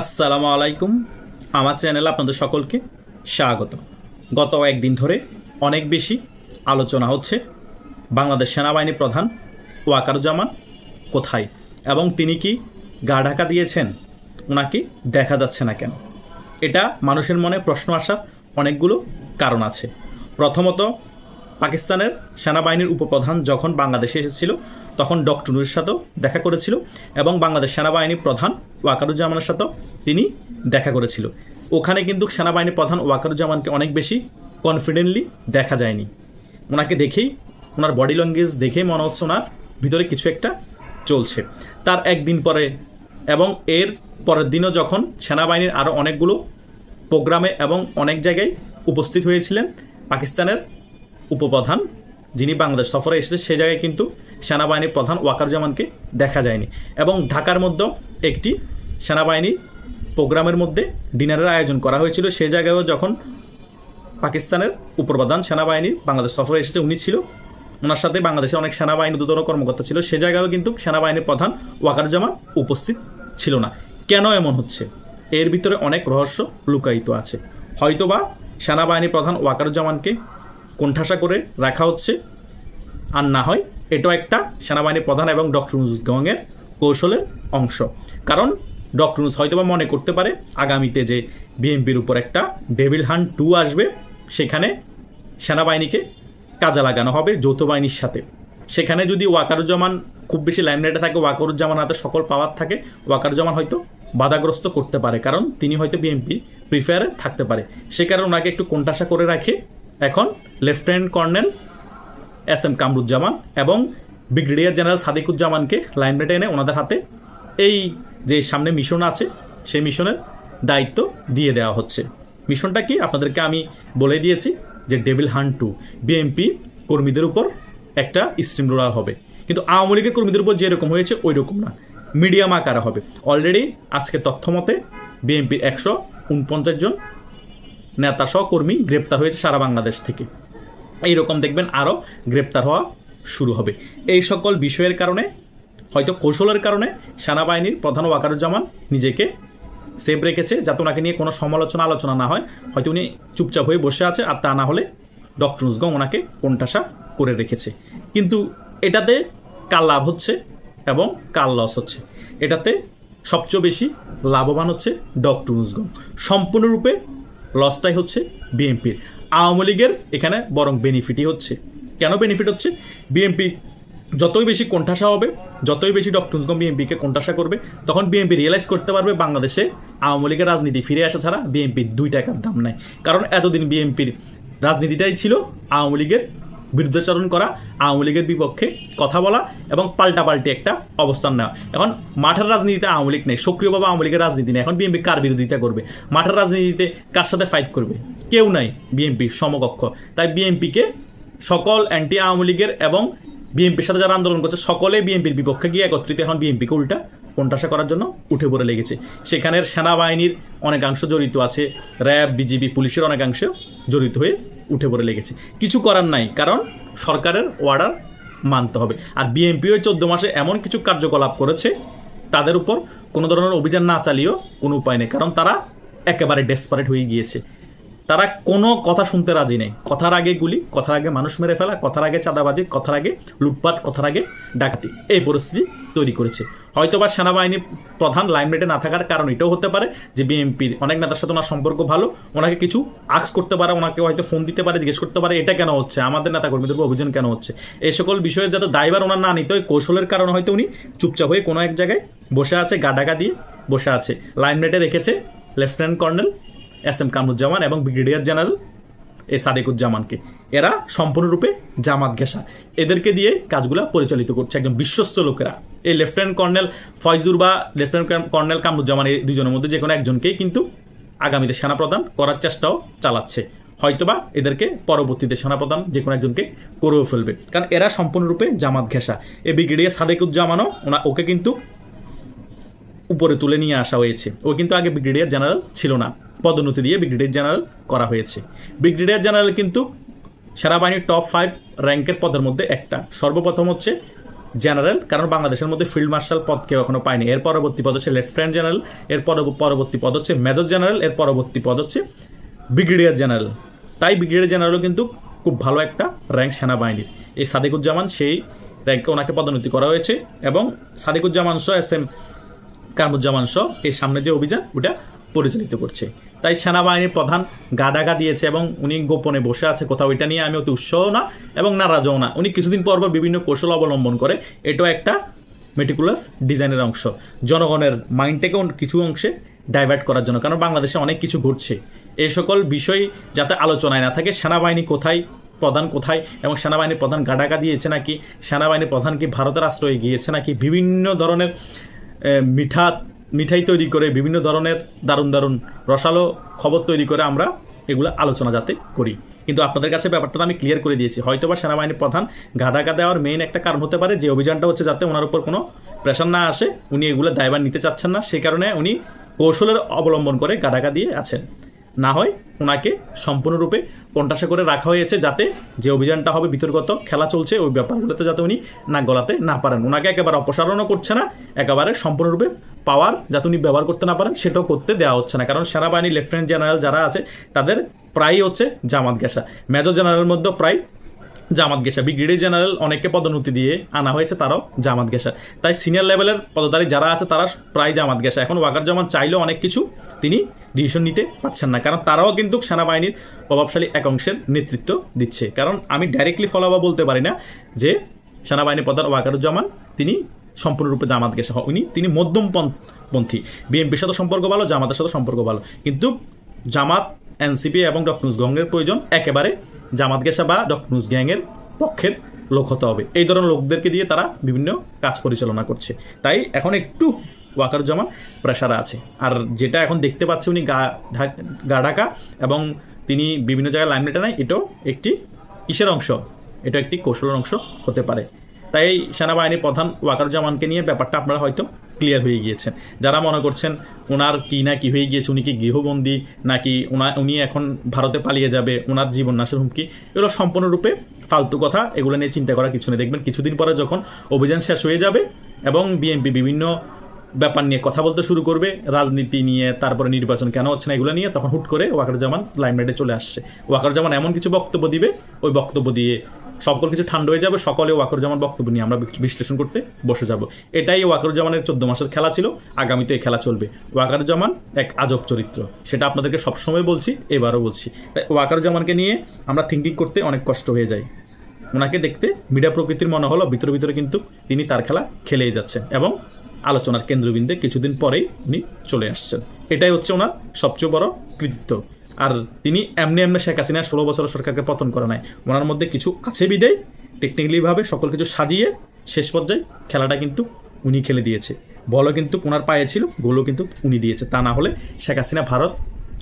আসসালামু আলাইকুম। আমার চ্যানেলে আপনাদের সকলকে স্বাগত। গত একদিন ধরে অনেক বেশি আলোচনা হচ্ছে বাংলাদেশ সেনাবাহিনী প্রধান ওয়াকারুজ্জামান কোথায় এবং তিনি কি গা ঢাকা দিয়েছেন ওনাকে দেখা যাচ্ছে না কেন? এটা মানুষের মনে প্রশ্ন আসার অনেকগুলো কারণ আছে। প্রথমত, পাকিস্তানের সেনাবাহিনীর উপপ্রধান যখন বাংলাদেশে এসেছিল তখন ডক্টর নুরের সাথেও দেখা করেছিল এবং বাংলাদেশ সেনাবাহিনী প্রধান ওয়াকারুজ্জামানের সাথেও তিনি দেখা করেছিল। ওখানে কিন্তু সেনাবাহিনী প্রধান ওয়াকারুজ্জামানকে অনেক বেশি কনফিডেন্টলি দেখা যায়নি। ওনাকে দেখেই, ওনার বডি ল্যাঙ্গুয়েজ দেখেই মনে হচ্ছে ওনার ভিতরে কিছু একটা চলছে। তার একদিন পরে এবং এর পরের দিনও যখন সেনাবাহিনীর আরও অনেকগুলো প্রোগ্রামে এবং অনেক জায়গায় উপস্থিত হয়েছিলেন পাকিস্তানের উপপ্রধান যিনি বাংলাদেশ সফরে এসেছে, সে জায়গায় কিন্তু সেনাবাহিনীর প্রধান ওয়াকারুজ্জামানকে দেখা যায়নি এবং ঢাকার মধ্যেও একটি সেনাবাহিনী প্রোগ্রামের মধ্যে ডিনারের আয়োজন করা হয়েছিল। সে জায়গায়ও যখন পাকিস্তানের উপপ্রধান সেনাবাহিনী বাংলাদেশ সফরে এসেছে, উনি ছিল। ওনার সাথে বাংলাদেশের অনেক সেনাবাহিনী দুজন কর্মকর্তা ছিল। সে জায়গায়ও কিন্তু সেনাবাহিনীর প্রধান ওয়াকারুজ্জামান উপস্থিত ছিল না। কেন এমন হচ্ছে? এর ভিতরে অনেক রহস্য লুকায়িত আছে। হয়তোবা সেনাবাহিনী প্রধান ওয়াকারুজ্জামানকে কোণঠাসা করে রাখা হচ্ছে, আর না হয় এটাও একটা সেনাবাহিনী প্রধান এবং ডক্টর মুজগংয়ের কৌশলের অংশ। কারণ ডক্টর হয়তোবা মনে করতে পারে আগামীতে যে বিএনপির উপর একটা ডেভিল হান টু আসবে, সেখানে সেনাবাহিনীকে কাজে লাগানো হবে যৌথ বাহিনীর সাথে। সেখানে যদি ওয়াকারুজ্জামান খুব বেশি লাইমলাইটে থাকে ওয়াকারুজ্জামান হাতে সকল পাওয়ার থাকে, ওয়াকারুজ্জামান হয়তো বাধাগ্রস্ত করতে পারে। কারণ তিনি হয়তো বিএনপি প্রিফেয়ারে থাকতে পারে। সে কারণে ওনাকে একটু কোণঠাসা করে রাখে এখন lieutenant colonel S M Kamruzzaman এবং ব্রিগেডিয়ার জেনারেল সাদিকুজ্জামানকে লাইনমেটে এনে ওনাদের হাতে এই যে সামনে মিশন আছে, সেই মিশনের দায়িত্ব দিয়ে দেওয়া হচ্ছে। মিশনটা কি? আপনাদেরকে আমি বলে দিয়েছি যে ডেভিল হান টু। বিএমপি কর্মীদের উপর একটা স্ট্রিম রোলার হবে। কিন্তু আওয়ামী লীগের কর্মীদের উপর যেরকম হয়েছে ওই রকম না। মিডিয়াম আকারে হবে। অলরেডি আজকে তথ্য মতে বিএনপির একশো উনপঞ্চাশ জন নেতা কর্মী গ্রেপ্তার হয়েছে সারা বাংলাদেশ থেকে। এইরকম দেখবেন আরও গ্রেপ্তার হওয়া শুরু হবে। এই সকল বিষয়ের কারণে, হয়তো কৌশলের কারণে সেনাবাহিনীর প্রধান ওয়াকারুজ্জামান নিজেকে সেভ রেখেছে যাতে ওনাকে নিয়ে কোনো সমালোচনা আলোচনা না হয়। হয়তো উনি চুপচাপ হয়ে বসে আছে আর তা না হলে ডক্টর উসগম ওনাকে কোনটাসা করে রেখেছে। কিন্তু এটাতে কার লাভ হচ্ছে এবং কার লস হচ্ছে? এটাতে সবচেয়ে বেশি লাভবান হচ্ছে ডক্টর সম্পূর্ণরূপে লসটাই হচ্ছে বিএনপির আওয়ামী লীগের এখানে বরং বেনিফিটই হচ্ছে। কেন বেনিফিট হচ্ছে? বিএনপি যতই বেশি কোণঠাসা হবে, যতই বেশি ডক্টর বিএনপিকে কোণঠাসা করবে, তখন বিএনপি রিয়েলাইজ করতে পারবে বাংলাদেশে আওয়ামী লীগের রাজনীতি ফিরে আসা ছাড়া বিএনপির দুই টাকার দাম নাই। কারণ এতদিন বিএনপির রাজনীতিটাই ছিল আওয়ামী লীগের বিরুদ্ধাচরণ করা, আওয়ামী লীগের বিপক্ষে কথা বলা এবং পাল্টাপাল্টি একটা অবস্থান নেওয়া। এখন মাঠের রাজনীতিতে আওয়ামী লীগ নেই। সক্রিয়ভাবে আওয়ামী লীগের রাজনীতি নেই। এখন বিএনপি কার বিরোধিতা করবে? মাঠের রাজনীতিতে কার সাথে ফাইট করবে? কেউ নাই বিএনপির সমকক্ষ। তাই বিএনপিকে সকল অ্যান্টি আওয়ামী লীগের এবং বিএনপির সাথে যারা আন্দোলন করছে, সকলে বিএনপির বিপক্ষে গিয়ে একত্রিত এখন বিএনপিকে উল্টা কোণঠাসা করার জন্য উঠে পড়ে লেগেছে। সেখানের সেনাবাহিনীর অনেকাংশ জড়িত আছে। র্যাব, বিজিবি, পুলিশের অনেকাংশ জড়িত হয়ে উঠে পড়ে লেগেছে। কিছু করার নাই, কারণ সরকারের অর্ডার মানতে হবে। আর বিএনপিও চোদ্দ মাসে এমন কিছু কার্যকলাপ করেছে, তাদের উপর কোনো ধরনের অভিযান না চালিয়েও কোনো উপায় নেই, কারণ তারা একেবারে ডেসপারেট হয়ে গিয়েছে। তারা কোনো কথা শুনতে রাজি নেই। কথার আগে গুলি, কথার আগে মানুষ মেরে ফেলা, কথার আগে চাঁদাবাজি, কথার আগে লুটপাট, কথার আগে ডাকাতি, এই পরিস্থিতি তৈরি করেছে। হয়তোবা সেনাবাহিনী প্রধান লাইনমেটে না থাকার কারণ এটাও হতে পারে যে বিএনপির অনেক নেতার সাথে ওনার সম্পর্ক ভালো, ওনাকে কিছু আক্স করতে পারে, ওনাকে হয়তো ফোন দিতে পারে, জিজ্ঞেস করতে পারে, এটা কেন হচ্ছে, আমাদের নেতা কর্মীদের অভিযান কেন হচ্ছে? এই সকল বিষয়ে যাতে দায়বার ওনার না নিতে কৌশলের কারণে হয়তো উনি চুপচাপ হয়ে কোনো এক জায়গায় বসে আছে, গা ডাকা দিয়ে বসে আছে। লাইনমেটে রেখেছে lieutenant colonel S M Kamruzzaman এবং ব্রিগেডিয়ার জেনারেল এ সাদেকুজ্জামানকে। এরা সম্পূর্ণরূপে জামাত ঘেঁষা। এদেরকে দিয়ে কাজগুলো পরিচালিত করছে একজন বিশ্বস্ত লোকেরা। এই লেফটেন্যান্ট কর্নেল ফয়জুর বা লেফটেন্যান্ট কর্নেল কামরুজ্জামান, এই দুজনের মধ্যে যে কোনো একজনকেই কিন্তু আগামীতে সেনাপ্রদান করার চেষ্টাও চালাচ্ছে। হয়তোবা এদেরকে পরবর্তীতে সেনাপ্রদান যে কোনো একজনকে করেও ফেলবে। কারণ এরা সম্পূর্ণরূপে জামাত ঘেঁষা। এই ব্রিগেডিয়ার সাদেকুজ্জামানও ওনা ওকে কিন্তু উপরে তুলে নিয়ে আসা হয়েছে। ও কিন্তু আগে ব্রিগেডিয়ার জেনারেল ছিল না। পদোন্নতি দিয়ে ব্রিগেডিয়ার জেনারেল করা হয়েছে। ব্রিগেডিয়ার জেনারেল কিন্তু সেনাবাহিনীর টপ ফাইভ র্যাঙ্কের পদের মধ্যে একটা। সর্বপ্রথম হচ্ছে জেনারেল, কারণ বাংলাদেশের মধ্যে ফিল্ড মার্শাল পদ কেউ এখনও পায়নি। এর পরবর্তী পদ হচ্ছে লেফটেন্যান্ট জেনারেল, এর পরবর্তী পদ হচ্ছে মেজর জেনারেল, এর পরবর্তী পদ হচ্ছে ব্রিগেডিয়ার জেনারেল। তাই ব্রিগেডিয়ার জেনারেলও কিন্তু খুব ভালো একটা র্যাঙ্ক সেনাবাহিনীর। এই সাদিকুজ্জামান, সেই র্যাঙ্কে ওনাকে পদোন্নতি করা হয়েছে এবং সাদিকুজ্জামান সহ এস এম কামরুজ্জামান সহ এর সামনে যে অভিযান, ওটা পরিচালিত করছে। তাই সেনাবাহিনীর প্রধান গাডাগা দিয়েছে এবং উনি গোপনে বসে আছে কোথাও। এটা নিয়ে আমি অতি উৎসাহ না এবং নারাজও না। উনি কিছুদিন পর পর বিভিন্ন কৌশল অবলম্বন করে। এটাও একটা মেটিকুলাস ডিজাইনের অংশ। জনগণের মাইন্ডটাকেও কিছু অংশে ডাইভার্ট করার জন্য। কারণ বাংলাদেশে অনেক কিছু ঘটছে। এই সকল বিষয় যাতে আলোচনায় না থাকে, সেনাবাহিনী কোথায়, প্রধান কোথায় এবং সেনাবাহিনীর প্রধান গাডাগা দিয়েছে নাকি, সেনাবাহিনীর প্রধান কি ভারতের আশ্রয়ে গিয়েছে নাকি, বিভিন্ন ধরনের মিঠা মিঠাই তৈরি করে বিভিন্ন ধরনের দারুণ দারুণ রসালো খবর তৈরি করে আমরা এগুলো আলোচনা যাতে করি। কিন্তু আপনাদের কাছে ব্যাপারটা আমি ক্লিয়ার করে দিয়েছি। হয়তোবা সেনাবাহিনীর প্রধান গাদাগা দেওয়ার মেইন একটা কারণ হতে পারে যে অভিযানটা হচ্ছে যাতে ওনার উপর কোনো প্রেশার না আসে, উনি এগুলো দায়বার নিতে চাচ্ছেন না সেই কারণে উনি কৌশলের অবলম্বন করে গাদাগা দিয়ে আছেন। না হয় ওনাকে সম্পূর্ণরূপে কণ্ঠাসা করে রাখা হয়েছে যাতে যে অভিযানটা হবে বিতর্কত খেলা চলছে, ওই ব্যাপারগুলোতে যাতে উনি না গলাতে না পারেন। ওনাকে একেবারে অপসারণও করছে না, একেবারে সম্পূর্ণরূপে পাওয়ার যাতে উনি ব্যবহার করতে না পারেন, সেটাও করতে দেওয়া হচ্ছে না। কারণ সেনাবাহিনী লেফটেন্যান্ট জেনারেল যারা আছে, তাদের প্রায়ই হচ্ছে জামাত গেসা মেজর জেনারেলের মধ্যে প্রায় জামাত গেসা ব্রিগেডিয়ার জেনারেল অনেককে পদোন্নতি দিয়ে আনা হয়েছে, তারাও জামাত গেসা তাই সিনিয়র লেভেলের পদধারী যারা আছে, তারা প্রায় জামাত গেসা এখন ওয়াকার জামান চাইলেও অনেক কিছু তিনি ডিসিশন নিতে পারছেন না। কারণ তারাও কিন্তু সেনাবাহিনীর প্রভাবশালী এক অংশের নেতৃত্ব দিচ্ছে। কারণ আমি ডাইরেক্টলি ফলো বলতে পারি না যে সেনাবাহিনীর প্রধান ওয়াকারুজ্জামান তিনি সম্পূর্ণরূপে জামাত গেসা উনি তিনি মধ্যম পন্থ- বিএনপির সাথে সম্পর্ক ভালো, জামাতের সাথে সম্পর্ক ভালো। কিন্তু জামাত, এনসিপি এবং ডক্টর গ্যাংয়ের প্রয়োজন একেবারে জামাত গেসা বা ডক্টর গ্যাংয়ের পক্ষের লোক হতে হবে। এই ধরনের লোকদেরকে দিয়ে তারা বিভিন্ন কাজ পরিচালনা করছে। তাই এখন একটু ওয়াকারুজ্জামান প্রেশারে আছে। আর যেটা এখন দেখতে পাচ্ছি উনি গা গা ঢাকা এবং তিনি বিভিন্ন জায়গায় লাইন লাইমলাইটে নেয় এটাও একটি কিসের অংশ? এটা একটি কৌশলের অংশ হতে পারে। তাই সেনাবাহিনীর প্রধান ওয়াকারুজ্জামানকে নিয়ে ব্যাপারটা আপনারা হয়তো ক্লিয়ার হয়ে গিয়েছেন। যারা মনে করছেন ওনার কি না কি হয়ে গিয়েছে, উনি কি গৃহবন্দী নাকি ওনা উনি এখন ভারতে পালিয়ে যাবে ওনার জীবন নাশের হুমকি, এগুলো সম্পূর্ণরূপে ফালতু কথা, এগুলো নিয়ে চিন্তা করার কিছু নেই। দেখবেন কিছুদিন পরে যখন অভিযান শেষ হয়ে যাবে এবং বিএনপি বিভিন্ন ব্যাপার নিয়ে কথা বলতে শুরু করবে, রাজনীতি নিয়ে, তারপরে নির্বাচন কেন হচ্ছে না, এগুলো নিয়ে, তখন হুট করে ওয়াকারুজ্জামান লাইমলাইটে চলে আসছে। ওয়াকারুজ্জামান এমন কিছু বক্তব্য দিবে, ওই বক্তব্য দিয়ে সকল কিছু ঠান্ডা হয়ে যাবে, সকলে ওয়াকারুজ্জামান বক্তব্য নিয়ে আমরা বিশ্লেষণ করতে বসে যাব। এটাই ওয়াকারুজ্জামানের চোদ্দ মাসের খেলা ছিল, আগামীতে এই খেলা চলবে। ওয়াকারুজ্জামান এক আজব চরিত্র, সেটা আপনাদেরকে সবসময় বলছি, এবারও বলছি। তাই ওয়াকারুজ্জামানকে নিয়ে আমরা থিঙ্কিং করতে অনেক কষ্ট হয়ে যায় ওনাকে দেখতে মিডিয়া প্রকৃতির মনে হলো ভিতরে ভিতরে কিন্তু তিনি তার খেলা খেলেই যাচ্ছেন এবং আলোচনার কেন্দ্রবিন্দে কিছুদিন পরেই উনি চলে আসছেন। এটাই হচ্ছে ওনার সবচেয়ে বড় কৃতিত্ব। আর তিনি এমনি এমনি শেখ হাসিনা ষোলো বছরের সরকারকে পতন করে নাই। ওনার মধ্যে কিছু আছে বিদেয়। টেকনিক্যালিভাবে সকল কিছু সাজিয়ে শেষ পর্যায়ে খেলাটা কিন্তু উনি খেলে দিয়েছে। বলও কিন্তু ওনার পায়ে ছিল, গোলও কিন্তু উনি দিয়েছে। তা না হলে শেখ হাসিনা ভারত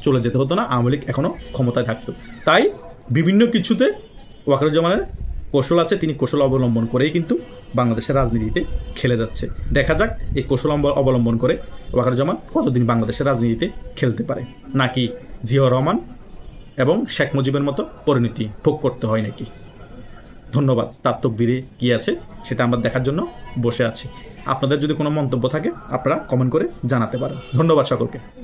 চলে যেতে হতো না, আওয়ামী লীগ এখনও ক্ষমতায় থাকতো। তাই বিভিন্ন কিছুতে ওয়াকারুজ্জামানের কৌশল আছে, তিনি কৌশল অবলম্বন করেই কিন্তু বাংলাদেশের রাজনীতিতে খেলে যাচ্ছে। দেখা যাক এই কৌশল অব- অবলম্বন করে ওয়াকারুজ্জামান কতদিন বাংলাদেশের রাজনীতিতে খেলতে পারে। নাকি জিয়া রহমান এবং শেখ মুজিবের মতো পরিণতি ভোগ করতে হয় নাকি? ধন্যবাদ। তার তকদিরে কী আছে সেটা আমরা দেখার জন্য বসে আছি। আপনাদের যদি কোনো মন্তব্য থাকে, আপনারা কমেন্ট করে জানাতে পারেন। ধন্যবাদ সকলকে।